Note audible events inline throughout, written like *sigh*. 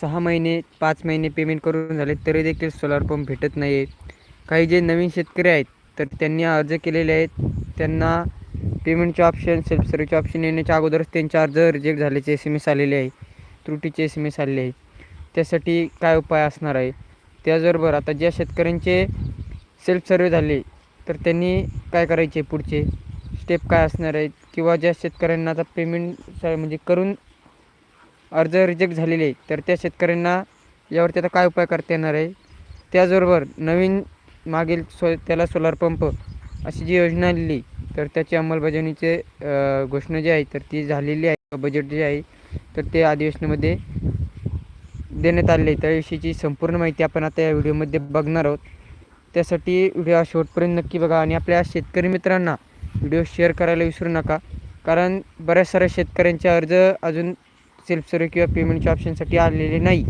सहा महिने पाच महिने पेमेंट करून झाले तरी देखील सोलार पंप भेटत नाही आहे काही जे नवीन शेतकरी आहेत तर त्यांनी अर्ज केलेले आहेत. त्यांना पेमेंटचे ऑप्शन सेल्फ सर्व्हिसचे ऑप्शन येण्याच्या अगोदरच त्यांचे अर्ज रिजेक्ट झाल्याचे एस एम एस आलेले आहे. त्रुटीचे एस एम एस आलेले आहे. त्यासाठी काय उपाय असणार आहे? त्याचबरोबर आता ज्या शेतकऱ्यांचे सेल्फ सर्वे झाले तर त्यांनी काय करायचे पुढचे? स्टेप काय असणार आहेत? किंवा ज्या शेतकऱ्यांना आता पेमेंट म्हणजे करून अर्ज रिजेक्ट झालेले आहे तर त्या शेतकऱ्यांना यावरती आता काय उपाय करता येणार आहे? त्याचबरोबर नवीन मागील सो त्याला सोलार पंप अशी जी योजना आलेली तर त्याची अंमलबजावणीचे घोषणा जी आहे तर ती झालेली आहे. बजेट जे आहे तर ते अधिवेशनामध्ये देण्यात आले त्याविषयीची संपूर्ण माहिती आपण आता या व्हिडिओमध्ये बघणार आहोत. त्यासाठी व्हिडिओ शेवटपर्यंत नक्की बघा आणि आपल्या शेतकरी मित्रांना व्हिडिओ शेअर करायला विसरू नका. कारण बऱ्याच साऱ्या शेतकऱ्यांचे अर्ज अजून सेल्फ सर्व्हे किंवा पेमेंटच्या ऑप्शनसाठी आलेले नाही.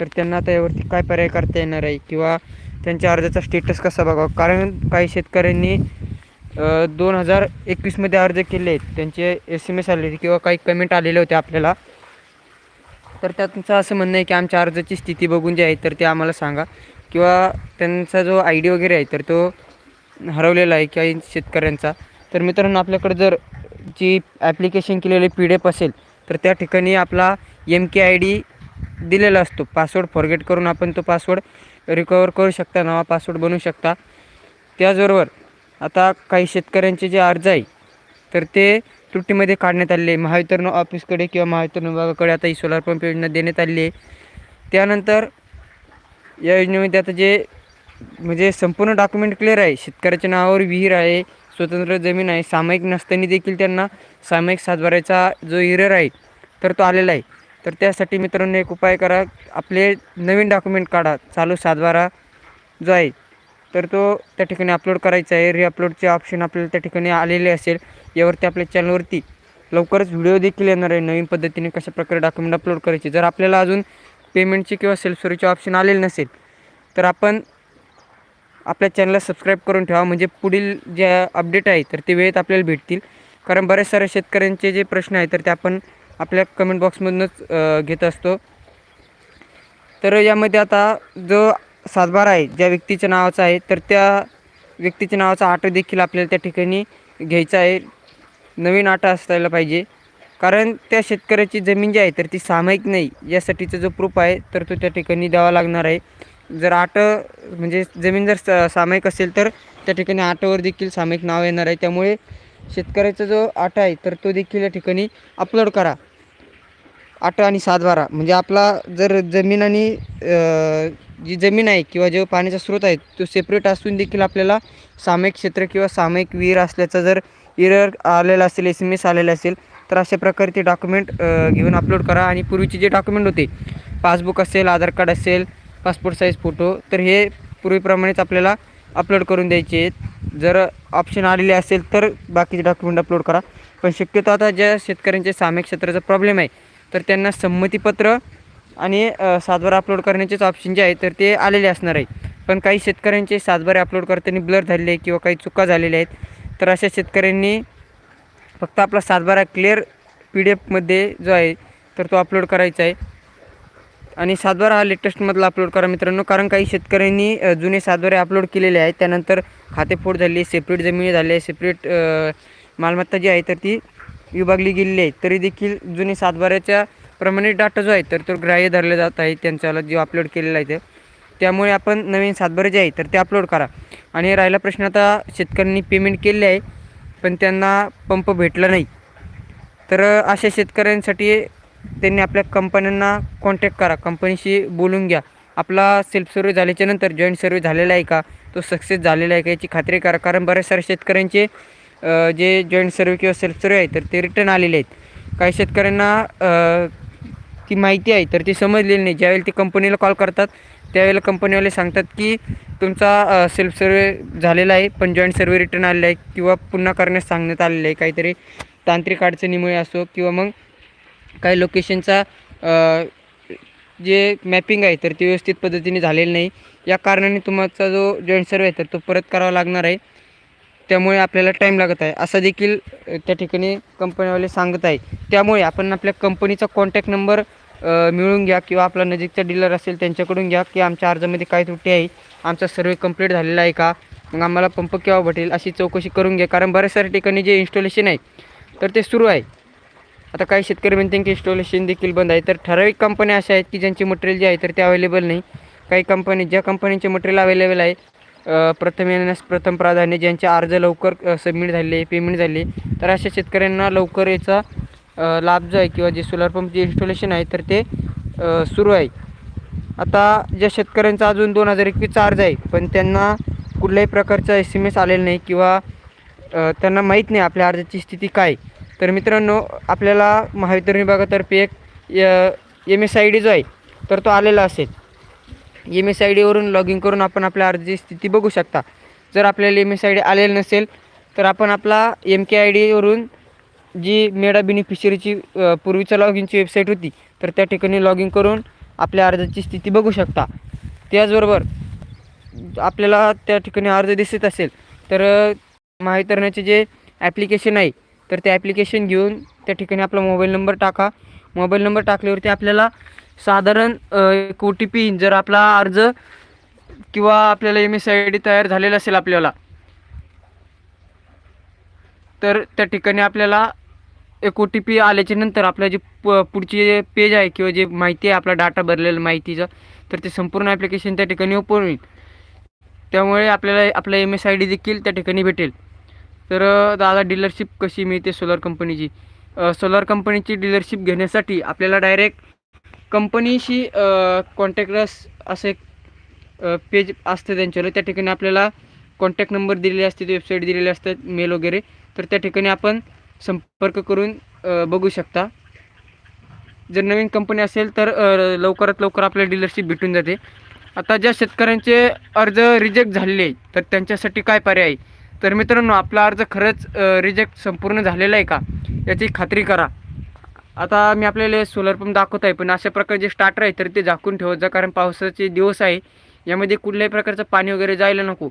तर त्यांना आता यावरती काय पर्याय करता येणार आहे? किंवा त्यांच्या अर्जाचा स्टेटस कसा बघावा? कारण काही शेतकऱ्यांनी दोन हजार एकवीसमध्ये अर्ज केले. आहेत त्यांचे एस एम एस आले किंवा काही कमेंट आलेले होते आपल्याला. तर त्यांचं असं म्हणणं आहे की आमच्या अर्जाची स्थिती बघून जे आहे तर ते आम्हाला सांगा. किंवा त्यांचा जो आय डी वगैरे आहे तर तो हरवलेला आहे काही शेतकऱ्यांचा. तर मित्रांनो आपल्याकडे जर जी ॲप्लिकेशन केलेली पी डी एफ असेल तर त्या ठिकाणी आपला एम के आय डी दिलेला असतो. पासवर्ड फॉरगेट करून आपण तो पासवर्ड रिकवर करू शकता नवा पासवर्ड बनवू शकता. त्याचबरोबर आता काही शेतकऱ्यांचे जे अर्ज आहे तर ते त्रुटीमध्ये काढण्यात आलेले महावितरण ऑफिसकडे किंवा महावितरण विभागाकडे आता ही सोलार पंप योजना देण्यात आली आहे. त्यानंतर या योजनेमध्ये आता जे म्हणजे संपूर्ण डॉक्युमेंट क्लिअर आहे. शेतकऱ्याच्या नावावर विहीर आहे स्वतंत्र जमीन आहे. सामायिक नसताना देखील त्यांना सामायिक सातबाऱ्याचा जो हिरर आहे तर तो आलेला आहे. तर त्यासाठी मित्रांनो एक उपाय करा. आपले नवीन डॉक्युमेंट काढा. चालू सातबारा जो आहे तर तो त्या ठिकाणी अपलोड करायचा आहे. रिअपलोडचे ऑप्शन आपल्याला त्या ठिकाणी आलेले असेल. यावरती आपल्या चॅनलवरती लवकरच व्हिडिओ देखील येणार आहे. नवीन पद्धतीने कशा प्रकारे डॉक्युमेंट अपलोड करायचे. जर आपल्याला अजून पेमेंटचे किंवा सेल्फ सर्व्हिसचे ऑप्शन आलेले नसेल तर आपण आपल्या चॅनलला सबस्क्राईब करून ठेवा. म्हणजे पुढील जे अपडेट आहे तर ते वेळेत आपल्याला भेटतील. कारण बऱ्याच साऱ्या शेतकऱ्यांचे जे प्रश्न आहेत तर ते आपण आपल्या कमेंट बॉक्समधूनच घेत असतो. तर यामध्ये आता जो सातबारा आहे ज्या व्यक्तीच्या नावाचा आहे तर त्या व्यक्तीच्या नावाचा आटो देखील आपल्याला त्या ठिकाणी घ्यायचा आहे. नवीन आटा असायला पाहिजे. कारण त्या शेतकऱ्याची जमीन जी आहे तर ती सामायिक नाही. यासाठीचा जो प्रूफ आहे तर तो त्या ठिकाणी द्यावा लागणार आहे. जर आट म्हणजे जमीन जर सामायिक असेल तर त्या ठिकाणी आटावर देखील सामायिक नाव येणार आहे. त्यामुळे शेतकऱ्याचा जो आटा आहे तर तो देखील या ठिकाणी अपलोड करा. आठ आणि सात बारा म्हणजे आपला जर जमीन आणि जी जमीन आहे किंवा जो पाण्याचा स्रोत आहे तो सेपरेट असून देखील आपल्याला सामायिक क्षेत्र किंवा सामायिक विहीर असल्याचा जर इरर आलेला असेल एस एम एस आलेला असेल तर अशा प्रकारे ते डॉक्युमेंट घेऊन अपलोड करा. आणि पूर्वीचे जे डॉक्युमेंट होते पासबुक असेल आधार कार्ड असेल पासपोर्ट साईज फोटो तर हे पूर्वीप्रमाणेच आपल्याला अपलोड करून द्यायचे आहेत. जर ऑप्शन आलेले असेल तर बाकीचे डॉक्युमेंट अपलोड करा. पण शक्यतो आता ज्या शेतकऱ्यांचे सामायिक क्षेत्राचा प्रॉब्लेम आहे तर त्यांना संमतीपत्र आणि सातबारा अपलोड करण्याचेच ऑप्शन जे आहे तर ते आलेले असणार आहे. पण काही शेतकऱ्यांचे सातबारे अपलोड करताना ब्लर झालेले आहे किंवा काही चुका झालेल्या आहेत तर अशा शेतकऱ्यांनी फक्त आपला सातबारा क्लिअर पी डी एफमध्ये जो आहे तर तो अपलोड करायचा आहे. आणि सातबारा हा लेटेस्टमधला अपलोड करा मित्रांनो. कारण काही शेतकऱ्यांनी जुने सातबारे अपलोड केलेले आहेत. त्यानंतर खातेफोड झाली सेपरेट जमिनी झाली सेपरेट मालमत्ता जी आहे तर ती विभागली गेलेली आहे. तरी देखील जुने सातबाऱ्याच्या प्रमाणित डाटा जो आहे तर तो ग्राह्य धरला जात आहे. त्यांच्याला जो अपलोड केलेला आहे ते त्यामुळे आपण नवीन सातबारे जे आहे तर ते अपलोड करा. आणि राहिला प्रश्न आता शेतकऱ्यांनी पेमेंट केले आहे पण त्यांना पंप भेटला नाही. तर अशा शेतकऱ्यांसाठी त्यांनी आपल्या कंपन्यांना कॉन्टॅक्ट करा. कंपनीशी बोलून घ्या. आपला सेल्फ सर्व्हे झाल्याच्यानंतर जॉईंट सर्व्हे झालेला आहे का? तो सक्सेस झालेला आहे का याची खात्री करा. कारण बऱ्याच साऱ्या शेतकऱ्यांचे जे जॉईंट सर्व्हे किंवा सेल्फ सर्व्हे आहे तर ते रिटर्न आलेले आहेत. काही शेतकऱ्यांना ती माहिती आहे तर ती समजलेली नाही. ज्यावेळेला ते कंपनीला कॉल करतात त्यावेळेला कंपनीवाले सांगतात की तुमचा सेल्फ सर्व्हे झालेला आहे पण जॉईंट सर्व्हे रिटर्न आलेला आहे किंवा पुन्हा करण्यास सांगण्यात आलेलं आहे. काहीतरी तांत्रिक अडचणीमुळे असो किंवा मग काही लोकेशनचा जे मॅपिंग आहे तर ते व्यवस्थित पद्धतीने झालेलं नाही. या कारणाने तुमचा जो जॉईंट सर्व आहे तर तो परत करावा लागणार आहे. त्यामुळे आपल्याला टाईम लागत आहे. असं देखील त्या ठिकाणी कंपनीवाले सांगत आहे. त्यामुळे आपण आपल्या कंपनीचा कॉन्टॅक्ट नंबर मिळून घ्या किंवा आपला नजीकचा डीलर असेल त्यांच्याकडून घ्या की आमच्या अर्जामध्ये काय त्रुटी आहे आमचा सर्वे कंप्लीट झालेला आहे का? मग आम्हाला पंप केव्हा भेटेल? अशी चौकशी करून घ्या. कारण बऱ्याच साऱ्या ठिकाणी जे इन्स्टॉलेशन आहे तर ते सुरू आहे. आता काही शेतकरी म्हणते की इन्स्टॉलेशन देखील बंद आहे. तर ठराविक कंपन्या अशा आहेत की ज्यांचे मटेरियल जे आहे तर ते अवेलेबल नाही. काही कंपनी ज्या कंपनीचे मटेरियल अवेलेबल आहे प्रथम येण्यास प्रथम प्राधान्य ज्यांचे अर्ज लवकर सबमिट झाले पेमेंट झाले तर अशा शेतकऱ्यांना लवकर याचा लाभ जो आहे किंवा जे सोलार पंपचे इन्स्टॉलेशन आहे तर ते सुरू आहे. आता ज्या शेतकऱ्यांचा अजून दोन हजार एकवीसचा अर्ज आहे पण त्यांना कुठल्याही प्रकारचा एस एम एस आलेला नाही किंवा त्यांना माहीत नाही आपल्या अर्जाची स्थिती काय तर मित्रांनो आपल्याला महावितरण विभागातर्फे एक एम एस आय डी जो आहे तर तो आलेला असेल. एम एस आय डीवरून लॉग इन करून आपण आपल्या अर्जाची स्थिती बघू शकता. जर आपल्याला एम एस आय डी आलेलं नसेल तर आपण आपला एम के आय डीवरून जी मेडा बेनिफिशरीची पूर्वीच्या लॉग इनची वेबसाईट होती तर त्या ठिकाणी लॉग इन करून आपल्या अर्जाची स्थिती बघू शकता. त्याचबरोबर आपल्याला त्या ठिकाणी अर्ज दिसत असेल तर अ, महावितरणाचे जे ॲप्लिकेशन आहे तर ते ॲप्लिकेशन घेऊन त्या ठिकाणी आपला मोबाईल नंबर टाका. मोबाईल नंबर टाकल्यावरती आपल्याला साधारण एक ओ टी पी जर आपला अर्ज किंवा आपल्याला एम एस आय डी तयार झालेला असेल आपल्याला तर त्या ठिकाणी आपल्याला एक ओ टी पी आल्याच्यानंतर आपलं जे प पुढची जे पेज आहे किंवा जे माहिती आहे आपला डाटा भरलेला माहितीचं तर ते संपूर्ण ॲप्लिकेशन त्या ठिकाणी ओपन होईल. त्यामुळे आपल्याला आपला एम एस आय डी देखील त्या ठिकाणी भेटेल. तर दादा डीलरशिप कशी मिळते सोलर कंपनीची सोलर कंपनीची डीलरशिप घेण्यासाठी आपल्याला डायरेक्ट कंपनीशी कॉन्टॅक्टस असं एक पेज असतं त्यांच्यावर त्या ठिकाणी आपल्याला कॉन्टॅक्ट नंबर दिलेले असते वेबसाईट दिलेले असतात मेल वगैरे. तर त्या ठिकाणी आपण संपर्क करून बघू शकता. जर नवीन कंपनी असेल तर लवकरात लवकर आपल्याला डीलरशिप भेटून जाते. आता ज्या शेतकऱ्यांचे अर्ज रिजेक्ट झालेले आहे, तर त्यांच्यासाठी काय पर्याय? आहे? तर मित्रांनो आपला अर्ज खरंच रिजेक्ट संपूर्ण झालेला आहे का? याची खात्री करा. आता मी आपल्याला सोलर पंप दाखवत आहे पण अशा प्रकारे जे स्टार्टर आहे तर ते झाकून ठेवत जा कारण पावसाचे दिवस आहे यामध्ये कुठल्याही प्रकारचं पाणी वगैरे जायला नको.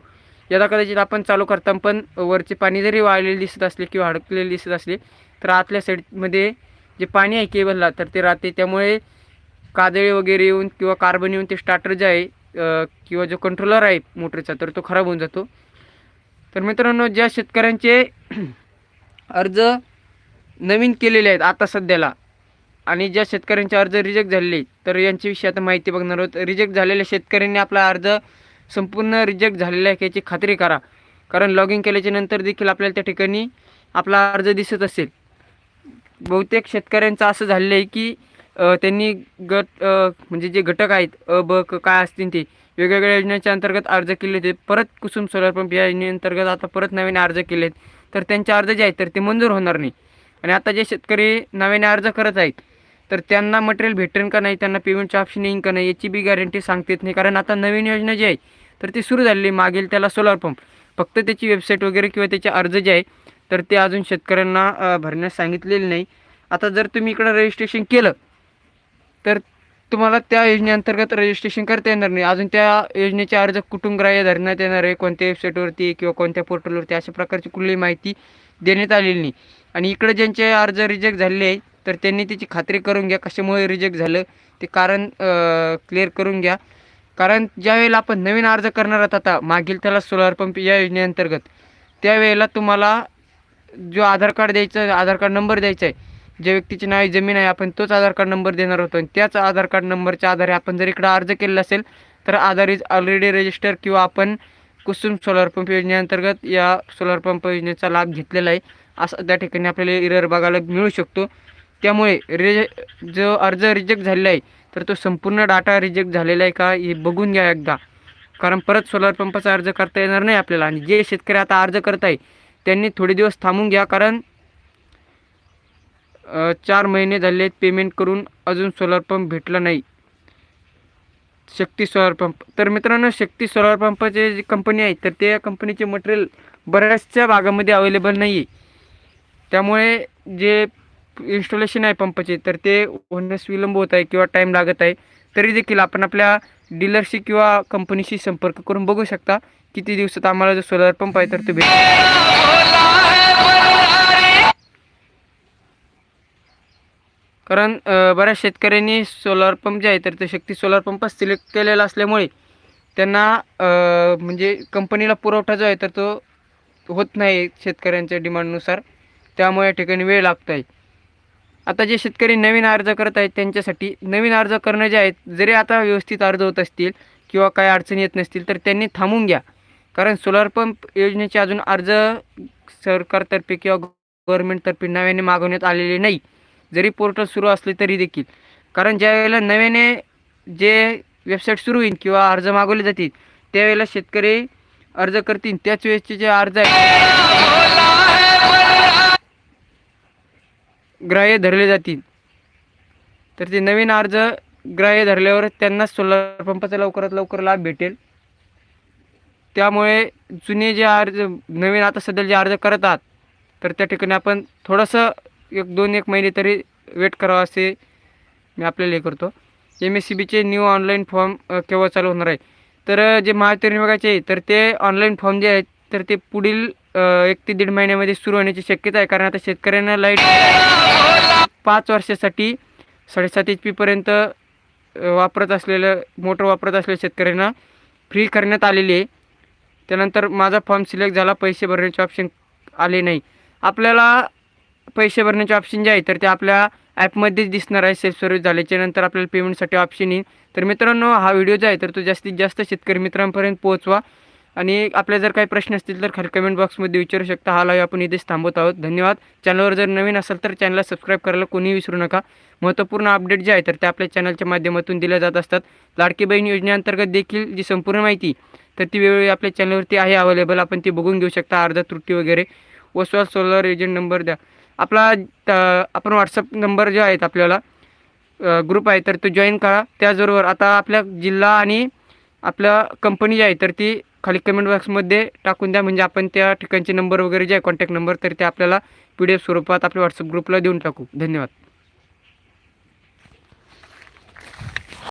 यदा कदाचित आपण चालू करता पण वरचे पाणी जरी वाळलेले दिसत असले किंवा अडकलेले दिसत असले तर आतल्या साईडमध्ये जे पाणी आहे केबलला तर ते राहते. त्यामुळे काजळे वगैरे येऊन किंवा कार्बन येऊन ते स्टार्टर जे आहे किंवा जो कंट्रोलर आहे मोटरचा तर तो खराब होऊन जातो. तर मित्रांनो ज्या शेतकऱ्यांचे *clears throat* अर्ज नवीन केलेले आहेत आता सध्याला आणि ज्या शेतकऱ्यांचे अर्ज रिजेक्ट झालेले तर यांच्याविषयी आता माहिती बघणार आहोत. रिजेक्ट झालेल्या शेतकऱ्यांनी आपला अर्ज संपूर्ण रिजेक्ट झालेला आहे याची खात्री करा. कारण लॉग इन केल्याच्यानंतर देखील आपल्याला त्या ठिकाणी आपला अर्ज दिसत असेल. बहुतेक शेतकऱ्यांचं असं झालेलं आहे की त्यांनी गट म्हणजे जे घटक आहेत अ ब क काय असतील ते वेगवेगळ्या योजनेच्या अंतर्गत अर्ज केले होते. परत कुसुम सोलार पंप या योजनेअंतर्गत आता परत नवीन अर्ज केले आहेत तर त्यांचे अर्ज जे आहेत तर ते मंजूर होणार नाही. आणि आता जे शेतकरी नव्याने अर्ज करत आहेत तर त्यांना मटेरियल भेटेल का नाही त्यांना पेमेंटचं ऑप्शन येईन का नाही याची बी गॅरंटी सांगता येत नाही. कारण आता नवीन योजना जी आहे तर ती सुरू झालेली आहे. मागेल त्याला सोलार पंप फक्त त्याची वेबसाईट वगैरे किंवा त्याचे अर्ज जे आहे तर ते अजून शेतकऱ्यांना भरण्यास सांगितलेले नाही. आता जर तुम्ही इकडं रजिस्ट्रेशन केलं तर तुम्हाला त्या योजनेअंतर्गत रजिस्ट्रेशन करता येणार नाही. अजून त्या योजनेचे अर्ज कुठून ग्राह्य धरण्यात येणार आहे कोणत्या वेबसाईटवरती किंवा कोणत्या पोर्टलवरती अशा प्रकारची कुठलीही माहिती देण्यात आलेली नाही. आणि इकडे ज्यांचे अर्ज रिजेक्ट झालेले आहे तर त्यांनी त्याची खात्री करून घ्या कशामुळे रिजेक्ट झालं. ते कारण क्लिअर करून घ्या. कारण ज्यावेळेला आपण नवीन अर्ज करणार आहोत आता मागील त्याला सोलार पंप या योजनेअंतर्गत त्यावेळेला तुम्हाला जो आधार कार्ड द्यायचा आधार कार्ड नंबर द्यायचा आहे ज्या व्यक्तीची नावे जमीन आहे आपण तोच आधार कार्ड नंबर देणार होतो. आणि त्याच आधार कार्ड नंबरच्या आधारे आपण जर इकडं अर्ज केलेला असेल तर आधार इज ऑलरेडी रजिस्टर किंवा आपण कुसुम सोलार पंप योजनेअंतर्गत या सोलार पंप योजनेचा लाभ घेतलेला आहे. असं त्या ठिकाणी आपल्याला इरर बघायला मिळू शकतो. त्यामुळे रे जो अर्ज रिजेक्ट झालेला आहे तर तो संपूर्ण डाटा रिजेक्ट झालेला आहे का हे बघून घ्या एकदा. कारण परत सोलार पंपाचा अर्ज करता येणार नाही आपल्याला. आणि जे शेतकरी आता अर्ज करत आहे त्यांनी थोडे दिवस थांबून घ्या. कारण चार महिने झाले आहेत पेमेंट करून अजून सोलार पंप भेटला नाही. शक्ती सोलार पंप तर मित्रांनो शक्ती सोलार पंपाचे जी कंपनी आहे तर त्या कंपनीचे मटेरियल बऱ्याचशा भागामध्ये अवेलेबल नाही आहे त्यामुळे जे इन्स्टॉलेशन आहे पंपाचे तर ते होण्यास विलंब होत आहे किंवा टाईम लागत आहे. तरी देखील आपण आपल्या डीलरशी किंवा कंपनीशी संपर्क करून बघू शकता. किती दिवसात आम्हाला जो सोलार पंप आहे तर तो भेट कारण बऱ्याच शेतकऱ्यांनी सोलार पंप जे आहे तर ते शक्ती सोलार पंप सिलेक्ट केलेला असल्यामुळे त्यांना म्हणजे कंपनीला पुरवठा जो आहे तर तो होत नाही शेतकऱ्यांच्या डिमांडनुसार त्यामुळे या ठिकाणी वेळ लागत आहे आता जे शेतकरी नवीन अर्ज करत आहेत त्यांच्यासाठी नवीन अर्ज करणं जे आहेत जरी आता व्यवस्थित अर्ज होत असतील किंवा काही अडचणी येत नसतील तर त्यांनी थांबून घ्या. कारण सोलार पंप योजनेचे अजून अर्ज सरकारतर्फे किंवा गव्हर्नमेंटतर्फे नव्याने मागवण्यात आलेले नाही. जरी पोर्टल सुरू असले तरी देखील. कारण ज्यावेळेला नव्याने जे वेबसाईट सुरू होईल किंवा अर्ज मागवले जातील त्यावेळेला शेतकरी अर्ज करतील त्याच वेळेसचे जे अर्ज आहेत ग्राह्य धरले जातील. तर ते नवीन अर्ज ग्राह्य धरल्यावर त्यांना सोलर पंपाचा लवकरात लवकर लाभ भेटेल. त्यामुळे जुने जे अर्ज नवीन आता सध्या जे अर्ज करतात तर त्या ठिकाणी आपण थोडंसं एक दोन एक महिने तरी वेट करावं असे मी आपल्याला हे करतो. एम एस सी बीचे न्यू ऑनलाईन फॉर्म केव्हा चालू होणार आहे? तर जे महावितरण विभागाचे आहे तर ते ऑनलाईन फॉर्म जे आहेत तर ते पुढील एक ते दीड महिन्यामध्ये सुरू होण्याची शक्यता आहे. कारण आता शेतकऱ्यांना लाइट पाच वर्षासाठी साडेसात एच पीपर्यंत वापरत असलेलं मोटर वापरत असलेल्या शेतकऱ्यांना फ्री करण्यात आलेली आहे. त्यानंतर माझा फॉर्म सिलेक्ट झाला पैसे भरण्याचे ऑप्शन आले नाही. आपल्याला पैसे भरण्याचे ऑप्शन जे आहे तर ते आपल्या ॲपमध्येच दिसणार आहे सेल्फ सर्व्हिस झाल्याच्यानंतर आपल्याला पेमेंटसाठी ऑप्शन येईल. तर मित्रांनो हा व्हिडिओ जो आहे तर तो जास्तीत जास्त शेतकरी मित्रांपर्यंत पोहोचवा. आणि आपल्या जर काही प्रश्न असतील तर खाली कमेंट बॉक्समध्ये विचारू शकता. हा लाईव्ह आपण इथेच थांबवत आहोत. धन्यवाद. चॅनलवर जर नवीन असेल तर चॅनलला सबस्क्राईब करायला कोणीही विसरू नका. महत्त्वपूर्ण अपडेट जे आहे तर ते आपल्या चॅनलच्या माध्यमातून दिल्या जात असतात. लाडकी बहीण योजनेअंतर्गत देखील जी संपूर्ण माहिती तर ती वेळोवेळी आपल्या चॅनलवरती आहे अवेलेबल आपण ती बघून घेऊ शकता. अर्धा त्रुटी वगैरे. ओसवाल सोलर एजंट नंबर द्या. आपला त- आपण व्हॉट्सअप नंबर जो आहेत आपल्याला ग्रुप आहे तर तो जॉईन करा. त्याचबरोबर आता आपल्या जिल्हा आणि आपल्या कंपनी जी आहे तर ती खाली कमेंट बॉक्समध्ये टाकून द्या. म्हणजे आपण त्या ठिकाणचे नंबर वगैरे जे आहे कॉन्टॅक्ट नंबर तर ते आपल्याला पी डी एफ स्वरूपात आपल्या व्हॉट्सअप ग्रुपला देऊन टाकू. धन्यवाद.